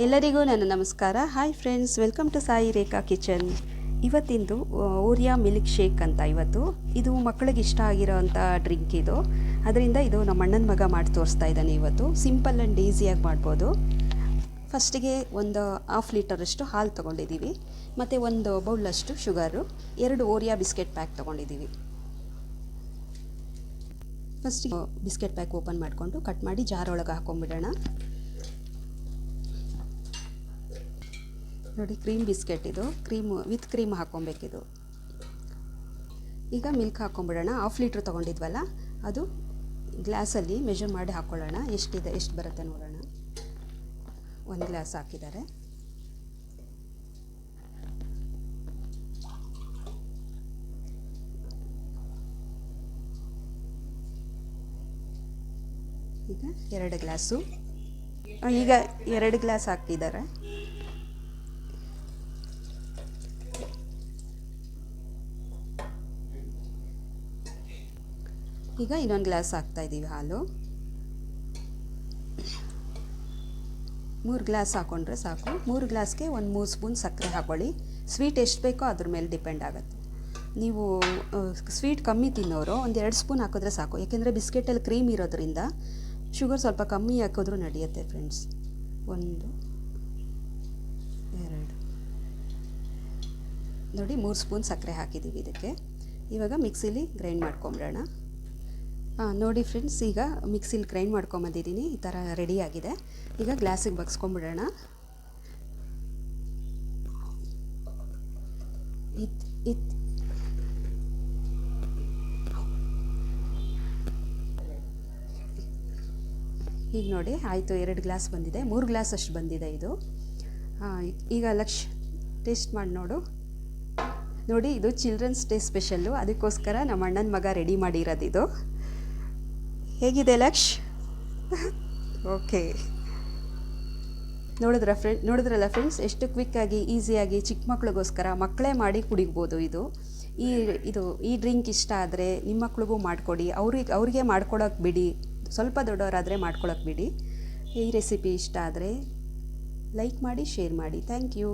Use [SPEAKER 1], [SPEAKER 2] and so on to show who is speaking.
[SPEAKER 1] ಎಲ್ಲರಿಗೂ ನನ್ನ ನಮಸ್ಕಾರ. Hi friends welcome to Sai Rekha kitchen ಇವತ್ತಿಂದು Oreo milkshake ಅಂತ ಇವತ್ತು. ಇದು ಮಕ್ಕಳಿಗೆ ಇಷ್ಟ ಆಗಿರೋವಂಥ ಡ್ರಿಂಕ್ ಇದು. ಅದರಿಂದ ಇದು ನಮ್ಮ ಅಣ್ಣನ ಮಗ ಮಾಡಿ ತೋರಿಸ್ತಾ ಇದ್ದಾನೆ ಇವತ್ತು. ಸಿಂಪಲ್ ಆ್ಯಂಡ್ ಈಸಿಯಾಗಿ ಮಾಡ್ಬೋದು. ಫಸ್ಟಿಗೆ ಒಂದು ಹಾಫ್ ಲೀಟರಷ್ಟು ಹಾಲು ತೊಗೊಂಡಿದ್ದೀವಿ. ಮತ್ತು ಒಂದು ಬೌಲಷ್ಟು ಶುಗರು ಎರಡು ಓರಿಯಾ ಬಿಸ್ಕೆಟ್ ಪ್ಯಾಕ್ ತೊಗೊಂಡಿದ್ದೀವಿ. ಫಸ್ಟಿಗೆ ಬಿಸ್ಕೆಟ್ ಪ್ಯಾಕ್ ಓಪನ್ ಮಾಡಿಕೊಂಡು ಕಟ್ ಮಾಡಿ ಜಾರೊಳಗೆ ಒಳಗೆ ಹಾಕೊಂಡ್ಬಿಡೋಣ. ನೋಡಿ ಕ್ರೀಮ್ ಬಿಸ್ಕೆಟ್ ಇದು. ಕ್ರೀಮ್ ವಿತ್ ಕ್ರೀಮ್ ಹಾಕ್ಕೊಬೇಕಿದು. ಈಗ ಮಿಲ್ಕ್ ಹಾಕ್ಕೊಂಬಿಡೋಣ. ಹಾಫ್ ಲೀಟ್ರ್ ತೊಗೊಂಡಿದ್ವಲ್ಲ, ಅದು ಗ್ಲಾಸಲ್ಲಿ ಮೆಷರ್ ಮಾಡಿ ಹಾಕ್ಕೊಳ್ಳೋಣ. ಎಷ್ಟಿದೆ, ಎಷ್ಟು ಬರುತ್ತೆ ನೋಡೋಣ. ಒಂದು ಗ್ಲಾಸ್ ಹಾಕಿದ್ದಾರೆ. ಈಗ ಎರಡು ಗ್ಲಾಸು ಈಗ ಎರಡು ಗ್ಲಾಸ್ ಹಾಕಿದ್ದಾರೆ. ಈಗ ಇನ್ನೊಂದು ಗ್ಲಾಸ್ ಹಾಕ್ತಾ ಇದ್ದೀವಿ ಹಾಲು. ಮೂರು ಗ್ಲಾಸ್ ಹಾಕ್ಕೊಂಡ್ರೆ ಸಾಕು. ಮೂರು ಗ್ಲಾಸ್ಗೆ ಒಂದು ಮೂರು ಸ್ಪೂನ್ ಸಕ್ಕರೆ ಹಾಕ್ಕೊಳ್ಳಿ ಸ್ವೀಟ್ ಎಷ್ಟು ಬೇಕೋ ಅದ್ರ ಮೇಲೆ ಡಿಪೆಂಡ್ ಆಗುತ್ತೆ. ನೀವು ಸ್ವೀಟ್ ಕಮ್ಮಿ ತಿನ್ನೋರು ಒಂದು ಎರಡು ಸ್ಪೂನ್ ಹಾಕಿದ್ರೆ ಸಾಕು. ಯಾಕೆಂದರೆ ಬಿಸ್ಕೆಟಲ್ಲಿ ಕ್ರೀಮ್ ಇರೋದ್ರಿಂದ ಶುಗರ್ ಸ್ವಲ್ಪ ಕಮ್ಮಿ ಹಾಕಿದ್ರೂ ನಡೆಯುತ್ತೆ ಫ್ರೆಂಡ್ಸ್. ಒಂದು, ಎರಡು. ನೋಡಿ ಮೂರು ಸ್ಪೂನ್ ಸಕ್ಕರೆ ಹಾಕಿದ್ದೀವಿ ಇದಕ್ಕೆ. ಇವಾಗ ಮಿಕ್ಸಿಲಿ ಗ್ರೈಂಡ್ ಮಾಡ್ಕೊಂಬಿಡೋಣ. ನೋಡಿ ಫ್ರೆಂಡ್ಸ್, ಈಗ ಮಿಕ್ಸಿಲಿ ಗ್ರೈಂಡ್ ಮಾಡ್ಕೊಂಬಂದಿದ್ದೀನಿ ಈ ಥರ ರೆಡಿಯಾಗಿದೆ ಈಗ ಗ್ಲಾಸಿಗೆ ಬಗ್ಸ್ಕೊಂಬಿಡೋಣ ಇತ್ ಇತ್ ಈಗ ನೋಡಿ, ಆಯಿತು, ಎರಡು ಗ್ಲಾಸ್ ಬಂದಿದೆ. ಮೂರು ಗ್ಲಾಸ್ ಅಷ್ಟು ಬಂದಿದೆ ಇದು. ಈಗ ಲಕ್ಷ, ಟೇಸ್ಟ್ ಮಾಡಿ ನೋಡು. ನೋಡಿ, ಇದು ಚಿಲ್ಡ್ರನ್ಸ್ ಡೇ ಸ್ಪೆಷಲ್ಲು. ಅದಕ್ಕೋಸ್ಕರ ನಮ್ಮ ಅಣ್ಣನ ಮಗ ರೆಡಿ ಮಾಡಿರೋದು ಇದು. ಹೇಗಿದೆ ಲಕ್ಷ್? ಓಕೆ. ನೋಡಿದ್ರ ಫ್ರೆಂಡ್, ನೋಡಿದ್ರಲ್ಲ ಫ್ರೆಂಡ್ಸ್? ಎಷ್ಟು ಕ್ವಿಕ್ಕಾಗಿ ಈಸಿಯಾಗಿ ಚಿಕ್ಕ ಮಕ್ಕಳಿಗೋಸ್ಕರ ಮಕ್ಕಳೇ ಮಾಡಿ ಕುಡಿಬೋದು ಇದು. ಈ ಇದು, ಈ ಡ್ರಿಂಕ್ ಇಷ್ಟ ಆದರೆ ನಿಮ್ಮ ಮಕ್ಳಿಗೂ ಮಾಡಿಕೊಡಿ. ಅವ್ರಿಗೆ ಅವ್ರಿಗೆ ಮಾಡ್ಕೊಳಕ್ಕೆ ಬಿಡಿ. ಸ್ವಲ್ಪ ದೊಡ್ಡವರಾದರೆ ಮಾಡ್ಕೊಳಕ್ಕೆ ಬಿಡಿ. ಈ ರೆಸಿಪಿ ಇಷ್ಟ ಆದರೆ ಲೈಕ್ ಮಾಡಿ ಶೇರ್ ಮಾಡಿ. Thank you